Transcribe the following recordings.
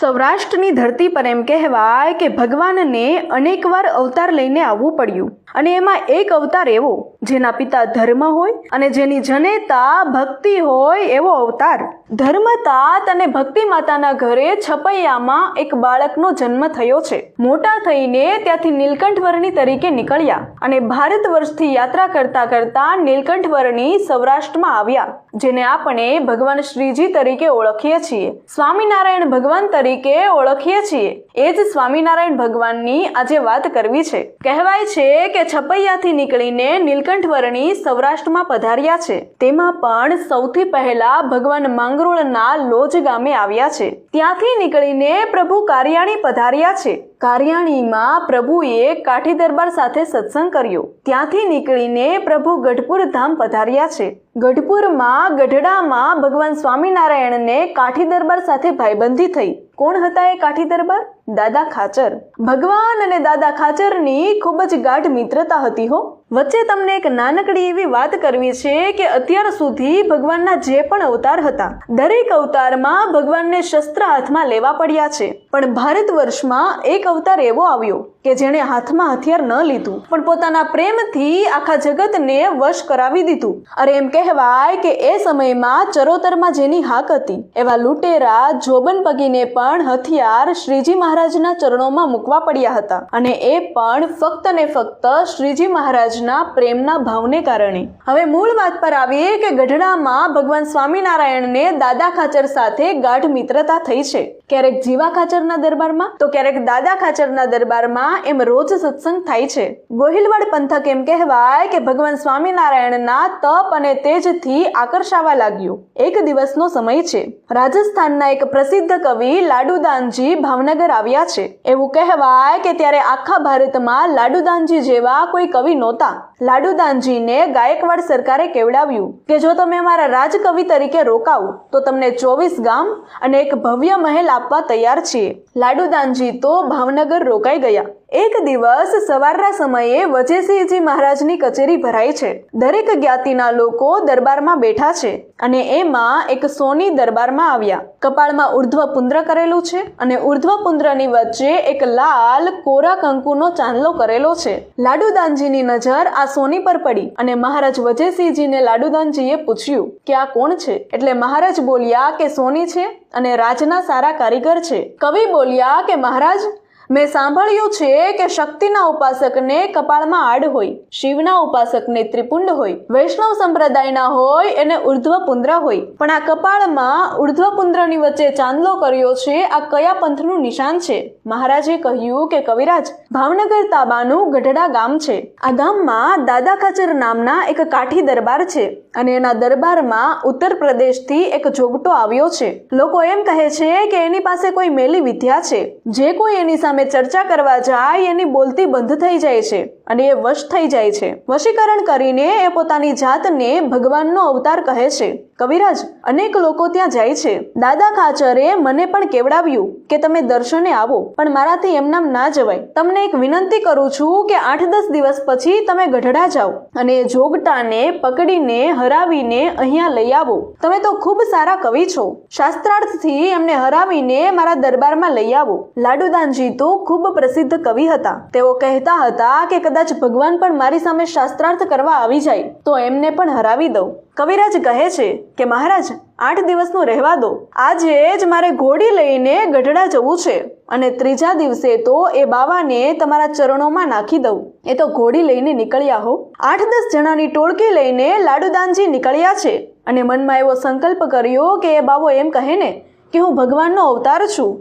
સૌરાષ્ટ્રની ધરતી પર એમ કહેવાય કે ભગવાનને અનેકવાર અવતાર લઈને આવવું પડ્યું. અને એમાં એક અવતાર એવો, જેના પિતા ધર્મ હોય અને જેની જનેતા ભક્તિ હોય એવો અવતાર. ધર્મતાત અને ભક્તિ માતાના ઘરે છપૈયામાં એક બાળકનો જન્મ થયો છે. મોટા થઈને ત્યાંથી નીલકંઠવર્ણી તરીકે નીકળ્યા અને ભારત વર્ષથી યાત્રા કરતા કરતા નીલકંઠવર્ણી સૌરાષ્ટ્રમાં આવ્યા, જેને આપણે ભગવાન શ્રીજી તરીકે ઓળખીએ છીએ. સ્વામિનારાયણ ભગવાન તરીકે ઓળખીએ છીએ. એ જ સ્વામિનારાયણ ભગવાનની આજે વાત કરવી છે. કહેવાય છે કે છપૈયાથી નીકળીને નીલકંઠ વર્ણી સૌરાષ્ટ્રમાં પધાર્યા છે. તેમાં પણ સૌથી પહેલા ભગવાન માંગરોળના લોજ ગામે આવ્યા છે. ત્યાંથી નીકળીને પ્રભુ કારિયાણી પધાર્યા છે. કારિયાણીમાં પ્રભુએ કાઠી દરબાર સાથે સત્સંગ કર્યો. ત્યાંથી નીકળીને પ્રભુ ગઢપુર ધામ પધાર્યા છે. ગઢપુરમાં ગઢડામાં ભગવાન સ્વામિનારાયણને કાઠી દરબાર સાથે ભાઈબંધી થઈ. કોણ હતા એ કાઠી દરબાર? દાદા ખાચર. ભગવાન અને દાદા ખાચરની ખૂબ જ ગાઢ મિત્રતા હતી હો. વચ્ચે તમને એક નાનકડી એવી વાત કરવી છે કે અત્યાર સુધી ભગવાનના જે પણ અવતાર હતા, દરેક અવતારમાં ભગવાનને શસ્ત્ર હાથમાં લેવા પડ્યા છે. પણ ભારત વર્ષમાં એક અવતાર એવો આવ્યો કે જેણે હાથમાં હથિયાર ન લીધું, પણ પોતાના પ્રેમથી આખા જગતને વશ કરાવી દીધું. અરે એમ કહેવાય કે એ સમયમાં ચરોતરમાં જેની હાક હતી, એવા લૂંટેરા, જોબન પગીને પણ હથિયાર શ્રીજી મહારાજના ચરણોમાં મૂકવા પડ્યા હતા. અને એ પણ ફક્ત ને ફક્ત શ્રીજી મહારાજના પ્રેમના ભાવને કારણે. હવે મૂળ વાત પર આવીએ કે ગઢડામાં ભગવાન સ્વામિનારાયણને દાદા ખાચર સાથે ગાઢ મિત્રતા થઈ છે. ક્યારેક જીવા ખાચરના દરબારમાં, તો ક્યારેક દાદા ખાચરના દરબારમાં એમ રોજ સત્સંગ થાય છે. ગોહિલવાડ પંથક એમ કહેવાય કે ભગવાન સ્વામિનારાયણના તપ અને તેજથી આકર્ષાવા લાગ્યું. એક દિવસનો સમય છે. રાજસ્થાનના એક પ્રસિદ્ધ કવિ લાડુદાનજી ભાવનગર આવ્યા છે. એવું કહેવાય કે ત્યારે આખા ભારતમાં લાડુદાનજી જેવા કોઈ કવિ નહોતા. લાડુદાનજીને ગાયકવાડ સરકારે કેવડાવ્યું કે જો તમે અમારા રાજકવિ તરીકે રોકાવ, તો તમને ચોવીસ ગામ અને એક ભવ્ય મહેલ આપવા તૈયાર છીએ. લાડુદાનજી તો ભાવનગર રોકાઈ ગયા. એક દિવસ સવારના સમયે વજેસિંહજી મહારાજની કચેરી ભરાઈ છે. દરેક જ્ઞાતિના લોકો દરબારમાં બેઠા છે અને એમાં એક સોની દરબારમાં આવ્યા. કપાળમાં ઉર્ધ્વ પુંદ્ર કરેલું છે અને ઉર્ધ્વ પુંદ્રની વચ્ચે એક લાલ કોરા કંકુનો ચાંદલો કરેલો છે. લાડુદાનજીની નજર આ સોની પર પડી અને મહારાજ વજેસિંહજીને લાડુદાનજીએ પૂછ્યું કે આ કોણ છે? એટલે મહારાજ બોલ્યા કે સોની છે અને રાજના સારા કારીગર છે. કવિ બોલ્યા કે મહારાજ મેં સાંભળ્યું છે કે શક્તિના ઉપાસકને કપાળમાં આડ હોય, શિવના ઉપાસકને ત્રિપુંડ હોય, વૈષ્ણવ સંપ્રદાયના હોય, એને ઉર્ધ્વ પુંદ્ર હોય. પણ આ કપાળમાં ઉર્ધ્વ પુંદ્રની વચ્ચે ચાંદલો કર્યો છે, આ કયા પંથનું નિશાન છે? મહારાજે કહ્યું કે કવિરાજ, ભાવનગર તાબાનું ગઢડા ગામ છે. આ ગામમાં દાદા ખાચર નામના એક કાઠી દરબાર છે. અને એના દરબારમાં ઉત્તર પ્રદેશથી એક જોગટો આવ્યો છે. લોકો એમ કહે છે કે એની પાસે કોઈ મેલી વિદ્યા છે. જે કોઈ એની સામે ચર્ચા કરવા જાય, એની બોલતી બંધ થઈ જાય છે અને એ વશ થઈ જાય છે. વશીકરણ કરીને એ પોતાની જાતને ભગવાનનો અવતાર કહે છે. કવિરાજ, અનેક લોકો ત્યાં જાય છે. દાદા ખાચરે મને પણ કેવડાવ્યું કે તમે દર્શને આવો, પણ મારાથી એમનામ ના જવાય. તમને એક વિનંતી કરું છું કે આઠ દસ દિવસ પછી તમે ગઢડા જાઓ અને જોગટાને પકડીને હરાવીને અહીંયા લઈ આવો. તમે તો ખૂબ સારા કવિ છો. શાસ્ત્રાર્થથી એમને હરાવીને મારા દરબારમાં લઈ આવો. લાડુદાનજી તો ખૂબ પ્રસિદ્ધ કવિ હતા. તેઓ કહેતા હતા કે કદાચ ભગવાન પણ મારી સામે શાસ્ત્રાર્થ કરવા આવી જાય, તો એમને પણ હરાવી દઉં. કવિરાજ કહે છે કે, મહારાજ, આઠ દિવસનું રહેવા દો. આજે જ મારે ઘોડી લઈને ગઢડા જવું છે અને ત્રીજા દિવસે તો એ બાવાને તમારા ચરણોમાં નાખી દઉં. એ તો ઘોડી લઈને નીકળ્યા હો. આઠ દસ જણાની ટોળકી લઈને લાડુદાનજી નીકળ્યા છે અને મનમાં એવો સંકલ્પ કર્યો કે એ બાવો એમ કહે ને કે, હું ભગવાનનો અવતાર છું.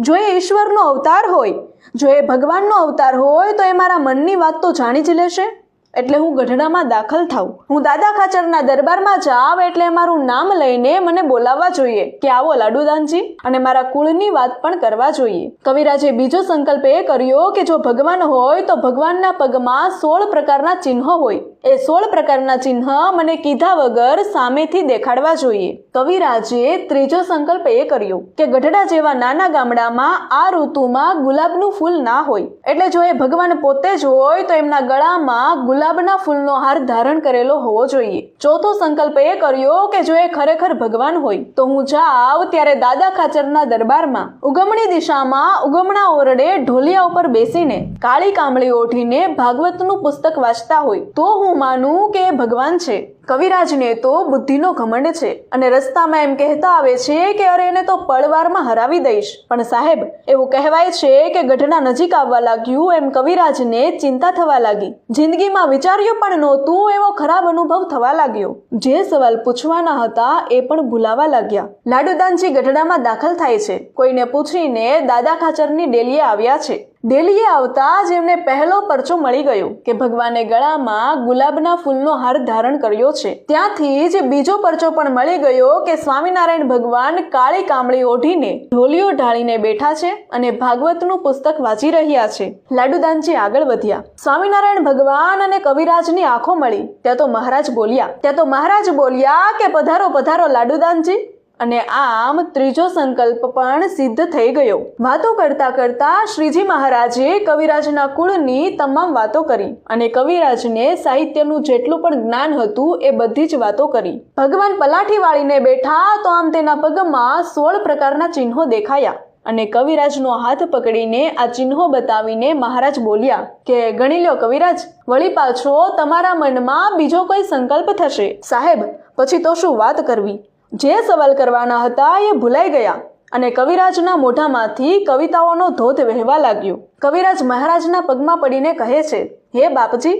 જો એ ઈશ્વરનો અવતાર હોય, જો એ ભગવાનનો અવતાર હોય તો એ મારા મનની વાત તો જાણી જ લેશે. એટલે હું ગઢડામાં દાખલ થાઉં. હું દાદા ખાચરના દરબારમાં જાવ એટલે મારું નામ લઈને મને બોલાવવા જોઈએ કે આવો લાડુદાનજી અને મારા કુળની વાત પણ કરવા જોઈએ. કવિરાજે બીજો સંકલ્પ એ કર્યો કે જો ભગવાન હોય તો ભગવાનના પગમાં સોળ પ્રકારના ચિહ્નો હોય. એ સોળ પ્રકારના ચિહ્ન મને કીધા વગર સામેથી દેખાડવા જોઈએ. કવિરાજે ત્રીજો સંકલ્પ એ કર્યો કે ગઢડા જેવા નાના ગામડામાં આ ઋતુમાં ગુલાબનું ફૂલ ના હોય. એટલે જો એ ભગવાન પોતે જ હોય તો એમના ગળામાં ગુલાબના ફૂલનો હાર ધારણ કરેલો હોવો જોઈએ. ચોથો સંકલ્પ એ કર્યો કે જો એ ખરેખર ભગવાન હોય, તો હું જાઉં ત્યારે દાદા ખાચરના દરબારમાં. ઉગમણી દિશામાં ઉગમણા ઓરડે ઢોલિયા ઉપર બેસીને કાળી કામળી ઓઢીને ભાગવતનું પુસ્તક વાંચતા હોય, તો હું માનું કે ભગવાન છે? કવિરાજને તો બુદ્ધિનો ઘમંડ છે અને રસ્તામાં એમ કહેતા આવે છે કે અરે એને તો પળવારમાં હરાવી દઈશ. પણ સાહેબ, એવું કહેવાય છે કે ગઢના નજીક આવવા લાગ્યું એમ કવિરાજને ચિંતા થવા લાગી. જિંદગીમાં વિચાર્યું પણ નહોતું એવો ખરાબ અનુભવ થવા લાગ્યો. જે સવાલ પૂછવાના હતા એ પણ ભૂલાવા લાગ્યા. લાડુદાનજી ગઢડામાં દાખલ થાય છે. કોઈને પૂછીને દાદા ખાચરની ડેલીએ આવ્યા છે. ડેલીએ આવતા જ એમને પહેલો પરચો મળી ગયો કે ભગવાને ગળામાં ગુલાબના ફૂલનો હાર ધારણ કર્યો છે. ત્યાંથી જ બીજો પરચો પણ મળી ગયો કે સ્વામિનારાયણ ભગવાન કાળી કામળી ઓઢીને ઢોલીઓ ઢાળીને બેઠા છે અને ભાગવતનું પુસ્તક વાંચી રહ્યા છે. લાડુદાનજી આગળ વધ્યા. સ્વામિનારાયણ ભગવાન અને કવિરાજની આંખો મળી. ત્યાં તો મહારાજ બોલ્યા. ત્યાં તો મહારાજ બોલ્યા કે પધારો પધારો લાડુદાનજી. અને આમ ત્રીજો સંકલ્પ પણ સિદ્ધ થઈ ગયો. વાતો કરતા કરતા શ્રીજી મહારાજે કવિરાજના કુળની તમામ વાતો કરી અને કવિરાજને સાહિત્યનું જેટલું પણ જ્ઞાન હતું એ બધી જ વાતો કરી. ભગવાન પલાઠી વાળીને બેઠા તો આમ તેના પગમાં સોળ પ્રકારના ચિહ્નો દેખાયા અને કવિરાજનો હાથ પકડીને આ ચિહ્નો બતાવીને મહારાજ બોલ્યા કે, ગણી લો કવિરાજ, વળી પાછો તમારા મનમાં બીજો કોઈ સંકલ્પ થશે? સાહેબ, પછી તો શું વાત કરવી? જે સવાલ કરવાના હતા એ ભૂલાઈ ગયા અને કવિરાજના મોઢામાંથી કવિતાઓનો ધોધ વહેવા લાગ્યો. કવિરાજ મહારાજના પગમાં પડીને કહે છે, હે બાપજી,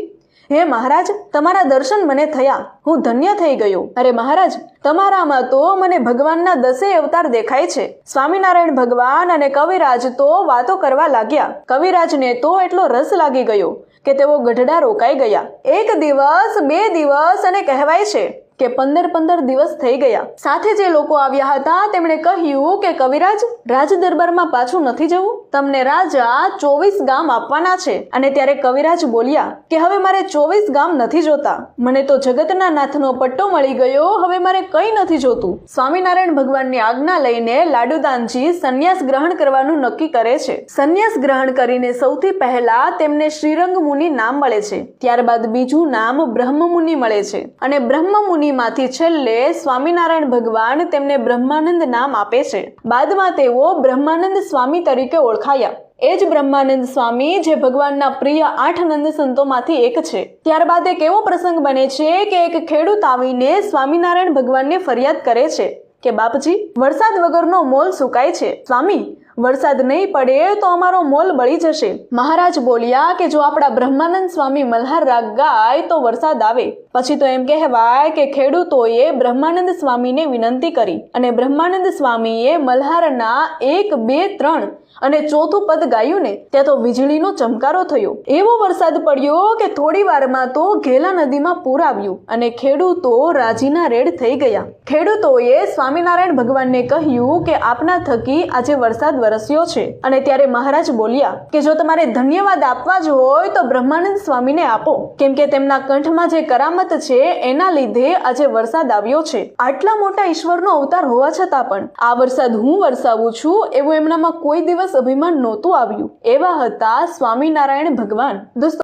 હે મહારાજ, તમારા દર્શન મને થયા, હું ધન્ય થઈ ગયો. અરે મહારાજ, તમારામાં તો મને ભગવાનના દસે અવતાર દેખાય છે. સ્વામિનારાયણ ભગવાન અને કવિરાજ તો વાતો કરવા લાગ્યા. કવિરાજને તો એટલો રસ લાગી ગયો કે તેઓ ગઢડા રોકાઈ ગયા. એક દિવસ, બે દિવસ અને કહેવાય છે કે પંદર પંદર દિવસ થઈ ગયા. સાથે જે લોકો આવ્યા હતા, તેમણે કહ્યું કે કવિરાજ રાજ દરબારમાં પાછું નથી જવું. તમને રાજા ચોવીસ ગામ આપવાના છે. અને ત્યારે કવિરાજ બોલ્યા કે હવે મારે ચોવીસ ગામ નથી જોતા. મને તો જગતના નાથનો પટ્ટો મળી ગયો, હવે મારે કંઈ નથી જોતું. સ્વામિનારાયણ ભગવાનની આજ્ઞા લઈને લાડુદાનજી સંન્યાસ ગ્રહણ કરવાનું નક્કી કરે છે. સંન્યાસ ગ્રહણ કરીને સૌથી પહેલા તેમને શ્રીરંગ મુનિ નામ મળે છે. ત્યારબાદ બીજું નામ બ્રહ્મ મુનિ મળે છે. અને બ્રહ્મ મુનિમાંથી છેલ્લે સ્વામિનારાયણ ભગવાન તેમને બ્રહ્માનંદ નામ આપે છે. બાદમાં તેઓ બ્રહ્માનંદ સ્વામી તરીકે ઓળખાયા એ જ બ્રહ્માનંદ સ્વામી જે ભગવાનના પ્રિય આઠ નંદ સંતોમાંથી એક છે. ત્યારબાદ એક એવો પ્રસંગ બને છે કે એક ખેડૂત આવીને સ્વામિનારાયણ ભગવાનને ફરિયાદ કરે છે કે, બાપજી, વરસાદ વગરનો મોલ સુકાય છે. સ્વામી વરસાદ નહીં પડે તો અમારો મોલ બળી જશે. મહારાજ બોલ્યા કે જો આપણા બ્રહ્માનંદ સ્વામી મલ્હાર રાગ ગાય તો વરસાદ આવે. પછી તો એમ કહેવાય કે ખેડૂતોએ બ્રહ્માનંદ સ્વામીને વિનંતી કરી અને બ્રહ્માનંદ સ્વામીએ મલ્હારના એક, બે, ત્રણ અને ચોથું પદ ગાયું ને ત્યાં તો વીજળીનો ચમકારો થયો. એવો વરસાદ પડ્યો કે થોડી વારમાં તો ઘેલા નદીમાં પૂર આવ્યું અને ખેડૂતો રાજીના રેડ થઈ ગયા. ખેડૂતોએ સ્વામિનારાયણ ભગવાનને કહ્યું કે આપના થકી આજે વરસાદ વરસ્યો છે. અને ત્યારે મહારાજ બોલ્યા કે જો તમારે ધન્યવાદ આપવા જ હોય તો બ્રહ્માનંદ સ્વામીને આપો. કેમ કે તેમના કંઠમાં જે કરામત છે, એના લીધે આજે વરસાદ આવ્યો છે. આટલા મોટા ઈશ્વરનો અવતાર હોવા છતાં પણ આ વરસાદ હું વરસાવું છું એવું એમનામાં કોઈ દિવસ અભિમાન નહોતું આવ્યું. એવા હતા સ્વામિનારાયણ ભગવાન. દોસ્તો